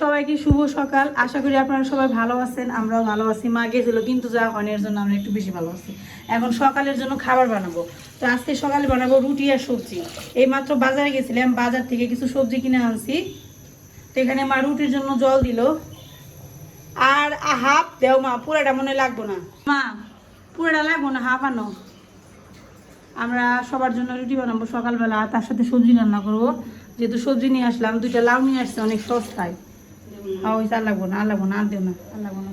সবাইকে শুভ সকাল। আশা করি আপনারা সবাই ভালো আছেন আমরাও ভালো আছি। মা গেছিল কিন্তু যা না, জন্য আমরা একটু বেশি ভালো আছি। এখন সকালের জন্য খাবার বানাবো। তো আজকে সকালে বানাবো রুটি আর সবজি। এই মাত্র বাজারে গেছিলাম বাজার থেকে কিছু সবজি কিনে আনছি। তো এখানে মা রুটির জন্য জল দিল। আর হাফ দেও মা পুরাটা মনে লাগবো না। মা পুরাটা লাগবো না হাফ আনো। আমরা সবার জন্য রুটি বানাবো সকালবেলা তার সাথে সবজি রান্না করব। যেহেতু সবজি নিয়ে আসলাম দুইটা লাউ নিয়ে আসছে অনেক সস্তায়। ওই আর লাগবো না আর লাগবো না আর দেও না। আর লাগবো না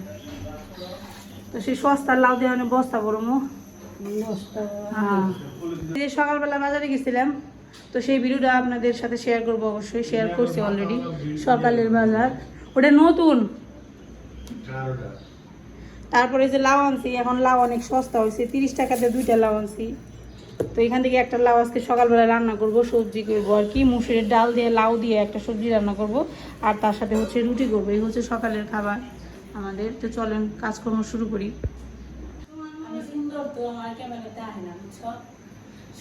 তো সেই সস্তার লাউ অনেক বস্তা বড় মো। হ্যাঁ। যে সকালবেলা বাজারে গেছিলাম তো সেই ভিডিওটা আপনাদের সাথে শেয়ার করব অবশ্যই শেয়ার করছি অলরেডি সকালের বাজার। ওটা নতুন। তারপরে যে লাউ আনছি এখন লাউ অনেক সস্তা হয়েছে তিরিশ টাকাতে দুইটা লাউ আনছি। তো এখান থেকে একটা লাউ আজকে সকালবেলা রান্না করব সবজি করব আর কি। মুসুরের ডাল দিয়ে লাউ দিয়ে একটা সবজি রান্না করব আর তার সাথে হচ্ছে রুটি করব এই হচ্ছে সকালের খাবার আমাদের। তো চলেন কাজকর্ম শুরু করি। আমি সুন্দর তো আমার ক্যামেরাতে আয় না বুঝছ?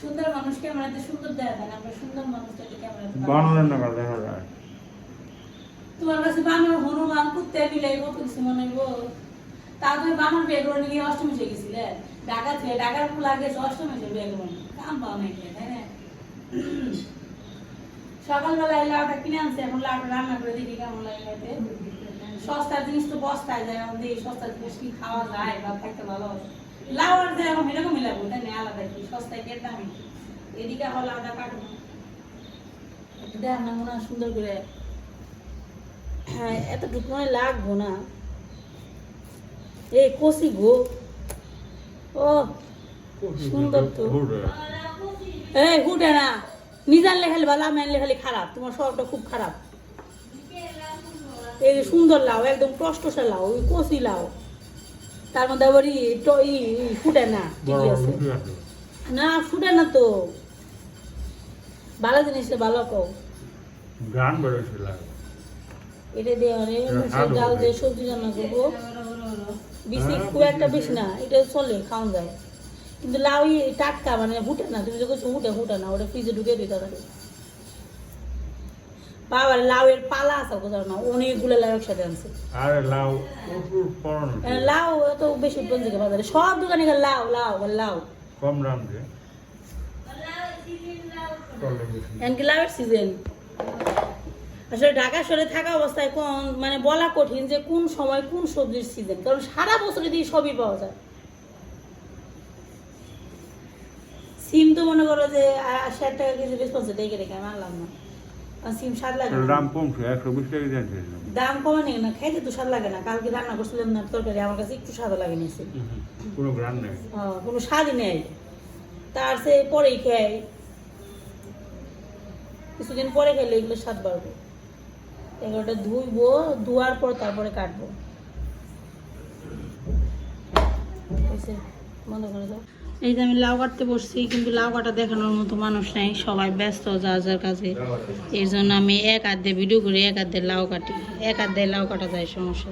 সুন্দর মানুষ ক্যামেরাতে সুন্দর দেখা যায় না আমরা সুন্দর মানুষটাকে ক্যামেরাতে বানরের নাগাল দেখা যায়। তোমার কাছে বানর হনুমান কুত্তে মিলে কত কিছু মনে হইব তুমি বানর বিয়ে করে নিয়ে অষ্টমী সে গেছিলে? ঢাকা থেকে ঢাকার ফুল আগে অষ্টমী সে বিয়ে করব কাম পাও নাকি তাই না? সকালবেলা এই লাউটা কিনে আনছে, এখন লাউটা রান্না করে দেখি কেমন লাগে খাইতে সস্তা জিনিস তো বস্তায় যায়, এখন দেখি সস্তা জিনিস কি খাওয়া যায় বা খাইতে ভালো। লাউ আর যে এখন এরকমই লাগবে, তাই না? আলাদা কি সস্তায় কেটে দামি? এদিকে আবার লাউটা কাটবো। দেখ না, মনে সুন্দর করে হ্যাঁ এতটুকু লাগবো না। এই কষি গো। ও সুন্দর তো। এই হুটে না। নিজান লেখালে ভালো আমি আনলে খালি খারাপ। তোমার স্বভাবটা খুব খারাপ। এই যে সুন্দর লাউ একদম টসটসা লাউ ওই কষি লাউ। তার মধ্যে আবার ই ফুটে না না। ফুটে না তো। ভালো জিনিসটা ভালো কও। গান এটা দিয়ে অনেক মুসুর ডাল দিয়ে সবজি রান্না করব। বেশি হ্যাঁ, খুব একটা বেশি না এটা চলে খাওয়া যায়। কিন্তু লাউ টাটকা মানে ফুটে না তুমি যখন ফুটে ফুটে না ওটা ফ্রিজে ঢুকে দিতে পারে বাবার লাউ এর পালা আছে কোথাও না অনেকগুলো লাউ একসাথে আনছে। আরে লাউ লাউ এত বেশি উৎপন্ন থেকে বাজারে সব দোকানে লাউ লাউ লাউ। কম দাম দিয়ে চলে লাউয়ের সিজন আসলে ঢাকা শহরে থাকা অবস্থায় কোন মানে বলা কঠিন যে কোন সময় কোন সবজির সিজন কারণ সারা বছরে দিয়ে সবই পাওয়া যায়। সিম তো মনে করো যে ষাট টাকা কেজি রেসপন্সে ডেকে রেখে আমি আনলাম না। সিম স্বাদ লাগে দাম কমছে একশো বিশ টাকা দাম কমে নেই না খাইতে তো স্বাদ লাগে না। কালকে রান্না করছিলাম না তরকারি আমার কাছে একটু স্বাদ লাগে নিয়েছে কোনো গ্রান নেই। কোনো স্বাদই নেই। তার সে পরেই খাই কিছুদিন পরে খেলে এগুলো স্বাদ বাড়বে। এগুলোটা ধুইবো ধোয়ার পর তারপরে কাটবো। এই যে আমি লাউ কাটতে বসছি, কিন্তু লাউ কাটা দেখানোর মতো মানুষ নাই, সবাই ব্যস্ত যার যার কাছে এর জন্য আমি এক দিয়ে ভিডিও করি, এক দিয়ে লাউ কাটি। এক দিয়ে লাউ কাটা যায়, সমস্যা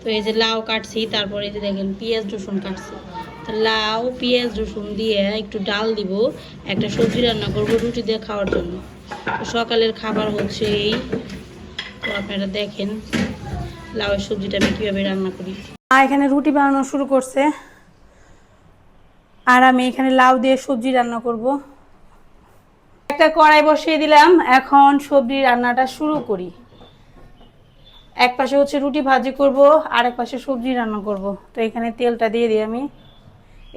তো এই যে লাউ কাটছি, তারপরে এই যে দেখেন পেঁয়াজ রসুন কাটছি। তো লাউ, পেঁয়াজ রসুন দিয়ে একটু ডাল দিব, একটা সবজি রান্না করব রুটি দিয়ে খাওয়ার জন্য। সকালের খাবার হচ্ছে এই। তো আপনারা দেখেন লাউয়ের সবজিটা আমি কীভাবে রান্না করি। এখানে রুটি বানানো শুরু করছে। আর আমি এখানে লাউ দিয়ে সবজি রান্না করব। একটা কড়াই বসিয়ে দিলাম, এখন সবজি রান্নাটা শুরু করি। এক পাশে হচ্ছে রুটি ভাজি করব আর এক পাশে সবজি রান্না করব। তো এখানে তেলটা দিয়ে দিই আমি।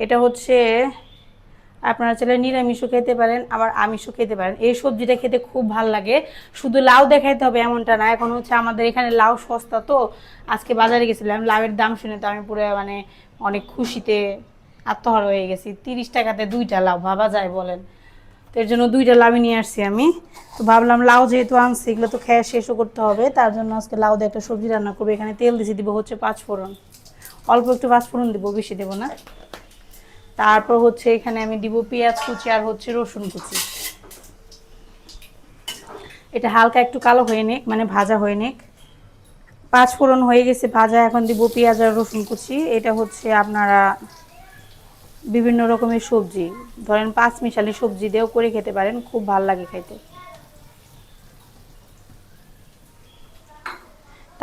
এটা হচ্ছে আপনারা চাইলে নিরামিষও খেতে পারেন, আবার আমিষও খেতে পারেন। এই সবজিটা খেতে খুব ভালো লাগে। শুধু লাউ দেখাইতে হবে এমনটা না, এখন হচ্ছে আমাদের এখানে লাউ সস্তা তো। আজকে বাজারে গেছিলাম, লাউয়ের দাম শুনে তো আমি পুরো মানে অনেক খুশিতে আত্মহারা হয়ে গেছি। তিরিশ টাকাতে দুইটা লাউ, ভাবা যায় বলেন। তো এর জন্য দুইটা লাউই নিয়ে আসছি আমি। তো ভাবলাম লাউ যেহেতু আনছি, এগুলো তো খেয়ে শেষও করতে হবে। তার জন্য আজকে লাউ দিয়ে একটা সবজি রান্না করব। এখানে তেল দিছি, দিব হচ্ছে পাঁচ ফোড়ন অল্প একটু পাঁচ ফোড়ন দিব, বেশি দেবো না। তারপর হচ্ছে এখানে আমি দিব পেঁয়াজ কুচি আর হচ্ছে রসুন কুচি। এটা হালকা একটু কালো হয়ে নিক মানে ভাজা হয়ে নিক। পাঁচ ফোড়ন হয়ে গেছে ভাজা, এখন দিব পেঁয়াজ আর রসুন কুচি। এটা হচ্ছে আপনারা বিভিন্ন রকমের সবজি, ধরেন পাঁচ মিশালি সবজি দিয়েও করে খেতে পারেন, খুব ভালো লাগে খাইতে।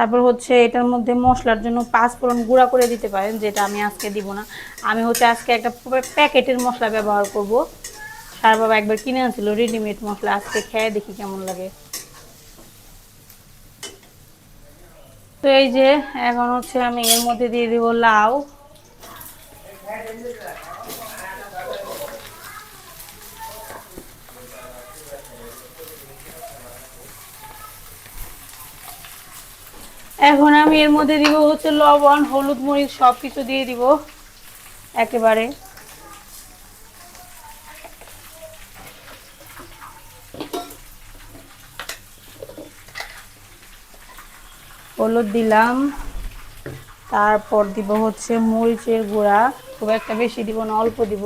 তারপর হচ্ছে এটার মধ্যে মশলার জন্য পাঁচ ফোড়ন গুঁড়া করে দিতে পারেন, যেটা আমি আজকে দিব না। আমি হচ্ছে আজকে একটা প্যাকেটের মশলা ব্যবহার করব। সার বাবা একবার কিনে আনছিল রেডিমেড মশলা। আজকে খেয়ে দেখি কেমন লাগে। তো এই যে, এখন হচ্ছে আমি এর মধ্যে দিয়ে দিব লাউ। এখন আমি এর মধ্যে দিব হচ্ছে লবণ, হলুদ মরিচ সব কিছু দিয়ে দিব একেবারে। হলুদ দিলাম। তারপর দিব হচ্ছে মরিচের গুঁড়া। খুব একটা বেশি দিব না, অল্প দিব।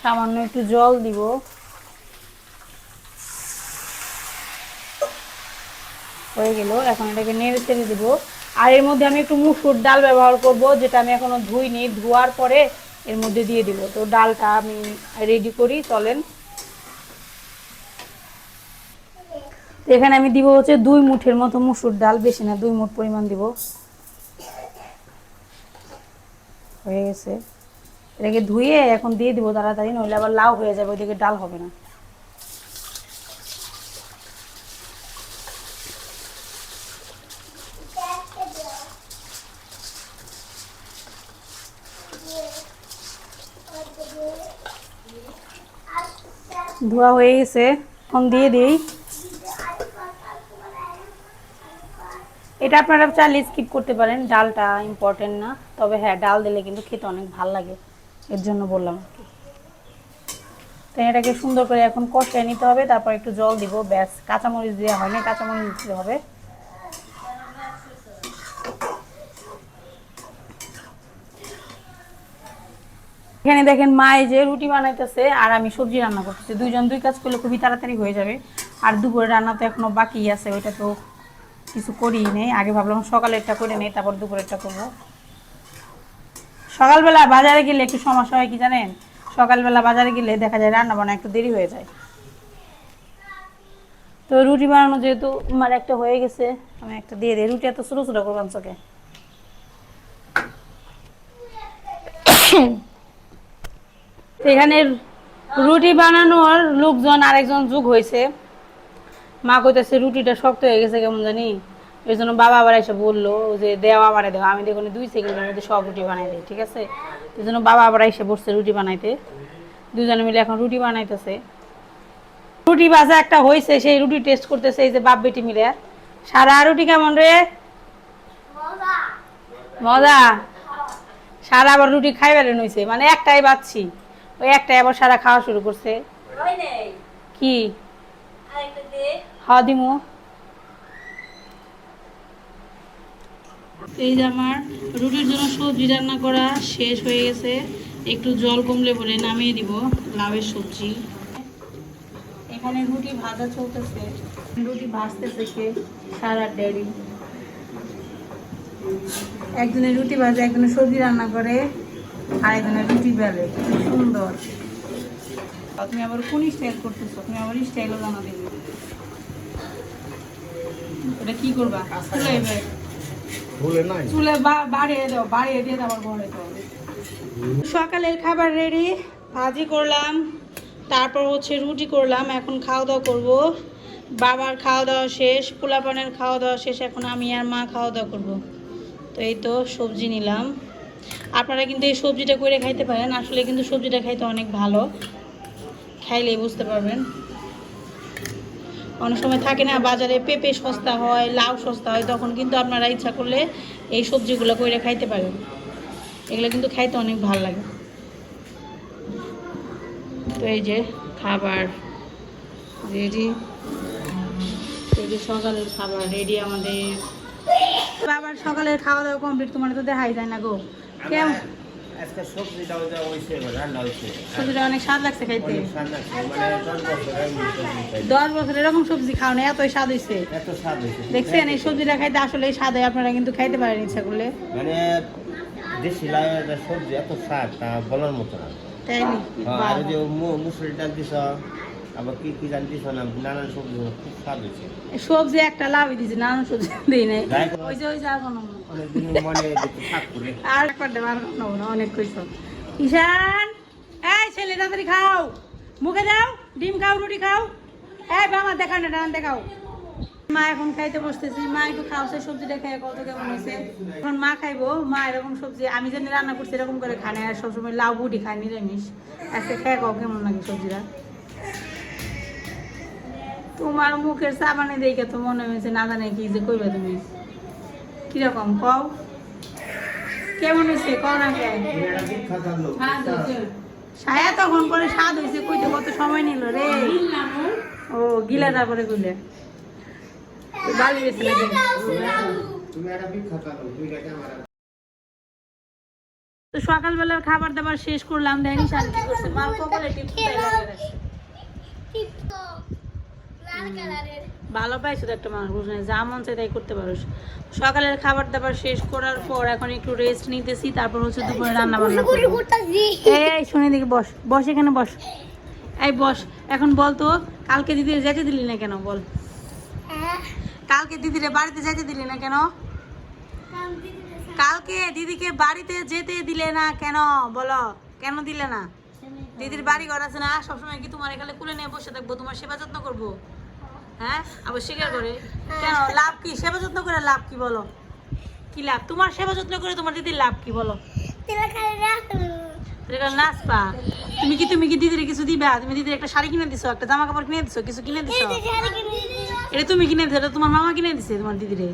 সামান্য একটু জল দিব। হয়ে গেল। এখন এটাকে নেড়ে চেড়ে দিব। আর এর মধ্যে আমি একটু মুসুর ডাল ব্যবহার করব, যেটা আমি এখনও ধুইনি। ধোয়ার পরে এর মধ্যে দিয়ে দিব। তো ডালটা আমি রেডি করি, চলেন। এখানে আমি দিব হচ্ছে দুই মুঠের মতো মুসুর ডাল, বেশি না, দুই মুঠ পরিমাণ দিব। হয়ে গেছে। এটাকে ধুয়ে এখন দিয়ে দিব তাড়াতাড়ি, নইলে আবার লাউ হয়ে যাবে, ওইদিকে ডাল হবে না। ধোয়া হয়ে গেছে, এখন দিয়ে দিই। এটা আপনারা চাইলে স্কিপ করতে পারেন, ডালটা ইম্পর্টেন্ট না। তবে হ্যাঁ ডাল দিলে কিন্তু খেতে অনেক ভালো লাগে। এর জন্য বললাম। আর কি এটাকে সুন্দর করে এখন কষিয়ে নিতে হবে, তারপর একটু জল দিব। ব্যাস, কাঁচামরিচ দেওয়া হয় না কাঁচামরিচ দিতে হবে। এখানে দেখেন মা এই যে রুটি বানাইতেছে আর আমি সবজি রান্না করতেছি। দুইজন দুই কাজ করলে খুবই তাড়াতাড়ি হয়ে যাবে। আর দুপুরে রান্না তো এখনও বাকি আছে, ওইটা তো কিছু করিই নেই। আগে ভাবলাম সকালেরটা করে নেই, তারপর দুপুরেরটা করব। সকালবেলা বাজারে গেলে একটু সমস্যা হয় কি জানেন? সকালবেলা বাজারে গেলে দেখা যায় রান্না বান্না একটু দেরি হয়ে যায়। তো রুটি বানানো যেহেতু আমার একটা হয়ে গেছে, আমি একটা দিয়ে দিই। রুটি এত ছোটো ছোটো করবাম চোখে। এখানে রুটি বানানোর লোকজন আরেকজন যুগ হয়েছে। মা কইতেছে, রুটিটা শক্ত হয়ে গেছে কেমন জানি? এই জন্য বাবা আবার এসে বলল যে দেওয়া মানে দেওয়া আমি দেখুন দুই সেকেন্ডের মধ্যে সব রুটি বানাই দিই, ঠিক আছে? এই জন্য বাবা আবার এসে বসছে রুটি বানাইতে। দুজনে মিলে এখন রুটি বানাইতেছে। রুটি ভাজা একটা হয়েছে সেই রুটি টেস্ট করতেছে এই যে বাপ বেটি মিলে। সারা রুটি কেমন রে? মজা। সারা আবার রুটি খাইবার হয়েছে মানে একটাই বাচ্ছি। ওই একটা আবার সারা খাওয়া শুরু করছে। কি? আরেকটা দিমু। এই যে আমার রুটির জন্য সবজি রান্না করা শেষ হয়ে গেছে। একটু জল কমলে বলে নামিয়ে দিব লাউয়ের সবজি। এখানে রুটি ভাজা চলতেছে। রুটি ভাজতেছে কে? সারা ডেরি একজনে রুটি ভাজে একজনে সবজি রান্না করে। আর একজনে রুটি বেলে সুন্দর। তুমি আবার কোন স্টাইল করতেছো? তুমি আবার স্টাইলও জানা দিবে এটা কি করবা? চুলে ভুলে নাই। চুলে বাড়িয়ে দাও বাড়িয়ে দিয়ে সকালের খাবার রেডি ভাজি করলাম তারপর হচ্ছে রুটি করলাম এখন খাওয়া দাওয়া করব। বাবার খাওয়া দাওয়া শেষ পোলাপানের খাওয়া দাওয়া শেষ এখন আমি আর মা খাওয়া দাওয়া করব। তো এই তো সবজি নিলাম। আপনারা কিন্তু এই সবজিটা করে খাইতে পারেন। আসলে কিন্তু সবজিটা খাইতে অনেক ভালো। খাইলেই বুঝতে পারবেন। অনেক সময় থাকে না, বাজারে পেঁপে সস্তা হয়, লাউ সস্তা হয়, তখন কিন্তু আপনারা ইচ্ছা করলে এই সবজিগুলো করে খাইতে পারেন। এগুলো কিন্তু খাইতে অনেক ভালো লাগে। তো এই যে খাবার রেডি। এই যে সকালের খাবার রেডি আমাদের। বাবার সকালের খাওয়া দাওয়া কমপ্লিট, তোমার তো দেখাই যায় না গো। কেমন? আজকে সবজিটা ওই যে রান্না হয়েছে সবজিটা অনেক স্বাদ লাগছে খাইতে। মানে দশ বছর এরকম সবজি খাও না এতই স্বাদ হয়েছে এত স্বাদ দেখছেন এই সবজিটা খাইতে আসলে স্বাদ হয় আপনারা কিন্তু খাইতে পারেন ইচ্ছা করলে। মানে দেশি লাউয়ের সবজি এত স্বাদ তা বলার মতো না। তাই? হ্যাঁ, আর যে মুসুরি ডাল দিছ আবার কি কি নানান সবজি খুব স্বাদ হয়েছে সবজি একটা লাভই দিয়েছি নানান সবজি দিই নাই। ওই যে ওই যে আর অনেক ছেলে, তাড়াতাড়ি খাও। মুখে দাও, ডিম খাও, রুটি খাও। না ডান দেখাও। মা এখন খাইতে বসতেছি, মা একটু সবজিটা খেয়ে কেমন হয়েছে। এখন মা মা এরকম সবজি, আমি যেন রান্না করছি এরকম করে খায় না, আর সবসময় লাউ বুটি খায়, নিরামিষ। আজকে খেয়ে খাও কেমন লাগে সবজিটা। তোমার মুখের সাবানে দেখে তো মনে হয়েছে, না জানে কি যে কইবে তুমি। কীরকম? কও। কেমন হয়েছে কও না কে? ছায়া তখন করে স্বাদ হয়েছে কইতে কত সময় নিল রে। ও, গিলা তারপরে কইলে। বালি গেছিল তো সকালবেলার খাবার দাবার শেষ করলাম শান্তি করছে। ভালো পাইছো তো একটা মানুষ বুঝলে যা মন চাই তাই করতে পারো। সকালের খাবার দাবার শেষ করার পর এখন একটু রেস্ট নিতেছি, তারপর হচ্ছে দুপুরে রান্না বান্না এই শুনে দেখি, বস বস এখানে বস। এই, বস, এখন বল তো, কালকে দিদির যেতে দিলি না কেন, বল। কালকে দিদিরে বাড়িতে যেতে দিলি না কেন? কালকে দিদিকে বাড়িতে যেতে দিলে না কেন, বলো, কেন দিলে না? দিদির বাড়ি ঘর আছে না, সবসময় কি তোমার এখানে কুলে নিয়ে বসে থাকব, তোমার সেবা যত্ন করব? হ্যাঁ? আবার স্বীকার করে। কেন? লাভ কি? সেবা যত্ন করে লাভ কি বলো? কি লাভ? তোমার সেবা যত্ন করে তোমার দিদির লাভ কি বলো? নাচপা তুমি কি তুমি কি দিদির কিছু দিবা? তুমি দিদির একটা শাড়ি কিনে দিছো একটা জামা কাপড় কিনে দিছো কিছু কিনে দিছো? এটা তুমি কিনে দিছো তোমার মামা কিনে দিছে তোমার দিদিরে।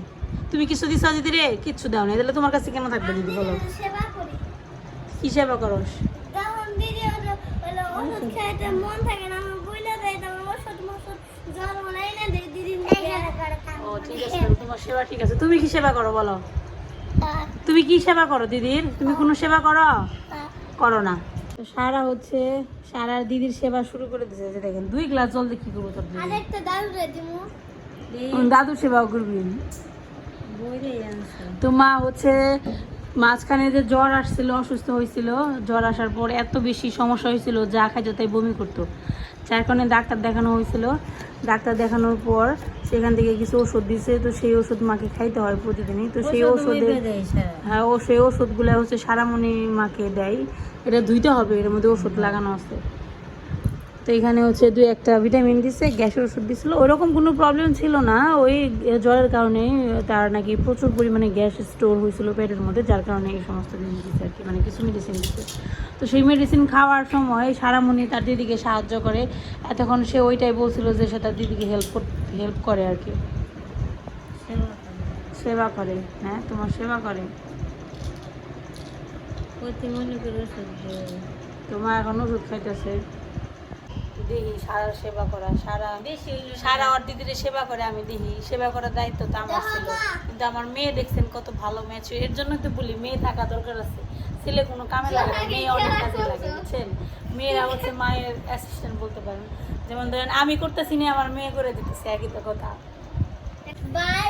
তুমি কিছু দিছো দিদিরে? কিচ্ছু দাও না তাহলে তোমার কাছে কেন থাকবে দিদি বলো? কি সেবা করো তখন দিদি হলো হলো ওষুধ খাইতে মন থাকে না আমার বইলে দেয় ওষুধ মষুধ জল মলাই না দেয় দিদি ও ঠিক আছে তোমার সেবা ঠিক আছে। তুমি কি সেবা করো বলো? তুমি কি সেবা করো দিদির? তুমি কোনো সেবা করো? করো না। তো সারা হচ্ছে সারার দিদির সেবা শুরু করে দিয়েছে যে দেখেন দুই গ্লাস জল দিয়ে কি করব তোর দিদি? সেবাও করবি। তো মা হচ্ছে মাঝখানে যে জ্বর আসছিল অসুস্থ হয়েছিল জ্বর আসার পর এত বেশি সমস্যা হয়েছিল যা খাইতো তাই বমি করতো। যার কারণে ডাক্তার দেখানো হয়েছিল। ডাক্তার দেখানোর পর সেখান থেকে কিছু ওষুধ দিছে তো সেই ওষুধ মাকে খাইতে হয় প্রতিদিনই। তো সেই ওষুধে হ্যাঁ ও সেই ওষুধগুলো হচ্ছে সারামণি মাকে দেয়। এটা ধুইতে হবে এর মধ্যে ওষুধ লাগানো আছে। তো এখানে হচ্ছে দুই একটা ভিটামিন দিছে গ্যাসের ওষুধ দিছিল। ওরকম কোনো প্রবলেম ছিল না। ওই জ্বরের কারণে তার নাকি প্রচুর পরিমাণে গ্যাস স্টোর হয়েছিল পেটের মধ্যে যার কারণে এই সমস্ত জিনিস দিচ্ছে আর কি মানে কিছু মেডিসিন দিচ্ছে তো সেই মেডিসিন খাওয়ার সময় সারামণি তার দিদিকে সাহায্য করে। এতক্ষণ সে ওইটাই বলছিল যে সে তার দিদিকে হেল্প হেল্প করে আর কি। সেবা করে হ্যাঁ? তোমার সেবা করে? তোমার এখন ওষুধ খাইতেছে। দেখি সারা সেবা করা সারা সারা দিদির সেবা করে আমি দেখি সেবা করার দায়িত্ব তো আমার ছিল। কিন্তু আমার মেয়ে দেখছেন কত ভালো মেয়ে ছিল। এর জন্য তো বলি মেয়ে থাকা দরকার আছে। ছেলে কোনো কামে লাগে না মেয়ে অনেক কাজে লাগে বুঝছেন? মেয়েরা হচ্ছে মায়ের অ্যাসিস্ট্যান্ট বলতে পারেন। যেমন ধরেন আমি করতেছি না আমার মেয়ে করে দিতেছে একই তো কথা। বাই!